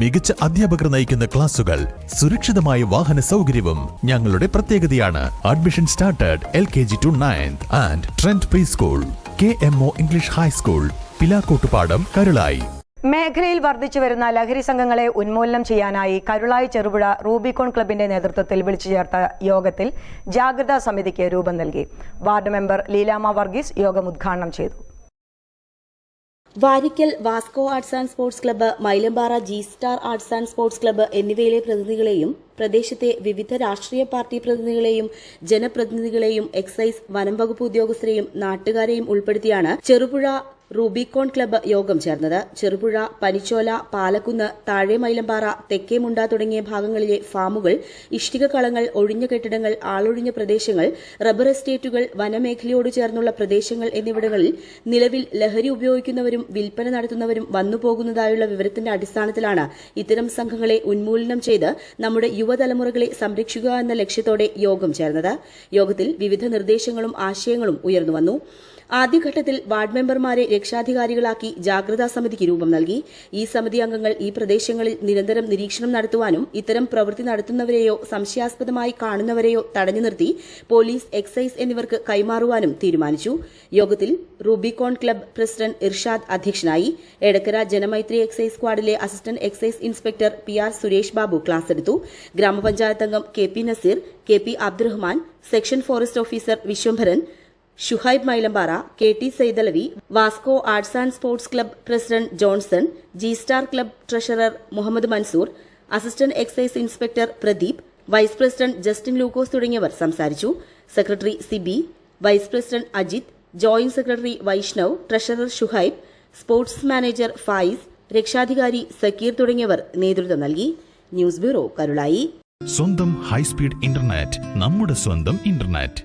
മികച്ച അധ്യാപകർ നയിക്കുന്ന ക്ലാസുകൾ സുരക്ഷിതമായ വാഹന സൗകര്യവും ഞങ്ങളുടെ പ്രത്യേകതയാണ്. Admission started L K G to ninth and trend pre school K M O English high school Pilakkottupadam Karulai മേഖലയിൽ വർദ്ധിച്ചു വരുന്ന ലഹരി സംഘങ്ങളെ ഉന്മൂലനം ചെയ്യാനായി കരുളായി ചെറുപുഴ റൂബിക്കോൺ ക്ലബിന്റെ നേതൃത്വത്തിൽ വിളിച്ചു ചേർത്ത യോഗത്തിൽ ജാഗ്രതാ സമിതിക്ക് രൂപം നൽകി. വാർഡ് മെമ്പർ ലീലാമ വർഗീസ് യോഗം ഉദ്ഘാടനം ചെയ്തു. Varikkal Vasco arts and sports club Mylampara G star arts and sports club എന്നിവയിലെ പ്രതിനിധികളെയും പ്രദേശത്തെ വിവിധ രാഷ്ട്രീയ പാർട്ടി പ്രതിനിധികളെയും ജനപ്രതിനിധികളെയും എക്സൈസ് വനം വകുപ്പ് ഉദ്യോഗസ്ഥരെയും നാട്ടുകാരെയും ഉൾപ്പെടുത്തിയാണ് ചെറുപുഴ റൂബിക്കോൺ ക്ലബ്ബ് യോഗം ചേർന്നത്. ചെറുപുഴ പനിച്ചോല പാലക്കുന്ന് താഴെമൈലമ്പാറ തെക്കേമുണ്ട തുടങ്ങിയ ഭാഗങ്ങളിലെ ഫാമുകൾ ഇഷ്ടിക കളങ്ങൾ ഒഴിഞ്ഞ കെട്ടിടങ്ങൾ ആളൊഴിഞ്ഞ പ്രദേശങ്ങൾ റബ്ബർ എസ്റ്റേറ്റുകൾ വനമേഖലയോട് ചേർന്നുള്ള പ്രദേശങ്ങൾ എന്നിവിടങ്ങളിൽ നിലവിൽ ലഹരി ഉപയോഗിക്കുന്നവരും വിൽപ്പന നടത്തുന്നവരും വന്നുപോകുന്നതായുള്ള വിവരത്തിന്റെ അടിസ്ഥാനത്തിലാണ് ഇത്തരം സംഘങ്ങളെ ഉന്മൂലനം ചെയ്ത് നമ്മുടെ യുവതലമുറകളെ സംരക്ഷിക്കുക എന്ന ലക്ഷ്യത്തോടെ യോഗം ചേർന്നത്. യോഗത്തിൽ വിവിധ നിർദ്ദേശങ്ങളും ആശയങ്ങളും ഉയർന്നുവന്നു. ആദ്യഘട്ടത്തിൽ വാർഡ് മെമ്പർമാരെ രക്ഷാധികാരികളാക്കി ജാഗ്രതാ സമിതിക്ക് രൂപം നൽകി. ഈ സമിതി അംഗങ്ങൾ ഈ പ്രദേശങ്ങളിൽ നിരന്തരം നിരീക്ഷണം നടത്തുവാനും ഇത്തരം പ്രവൃത്തി നടത്തുന്നവരെയോ സംശയാസ്പദമായി കാണുന്നവരെയോ തടഞ്ഞു നിർത്തി പോലീസ് എക്സൈസ് എന്നിവർക്ക് കൈമാറുവാനും തീരുമാനിച്ചു. യോഗത്തിൽ റൂബിക്കോൺ ക്ലബ് പ്രസിഡന്റ് ഇർഷാദ് അധ്യക്ഷനായി Edakkara Janamaithri excise സ്ക്വാഡിലെ assistant excise inspector P R Suresh Babu class എടുത്തു. ഗ്രാമപഞ്ചായത്ത് അംഗം K P Naseer K P Abdurahman section forest officer Vishwambharan Shuhaib Mylampara K T Saithalavi Vasco arts and sports club president Johnson G star club treasurer Muhammad Mansoor assistant excise inspector Pradeep vice president Justin Lukose തുടങ്ങിയവർ സംസാരിച്ചു. Secretary Sibi vice president Ajith joint secretary Vaishnav treasurer Shuhaib sports manager Fayis രക്ഷാധികാരി സക്കീർ തുടങ്ങിയവർ നേതൃത്വം നൽകി. News bureau Karulai. സ്വന്തം high speed internet നമ്മുടെ സ്വന്തം internet.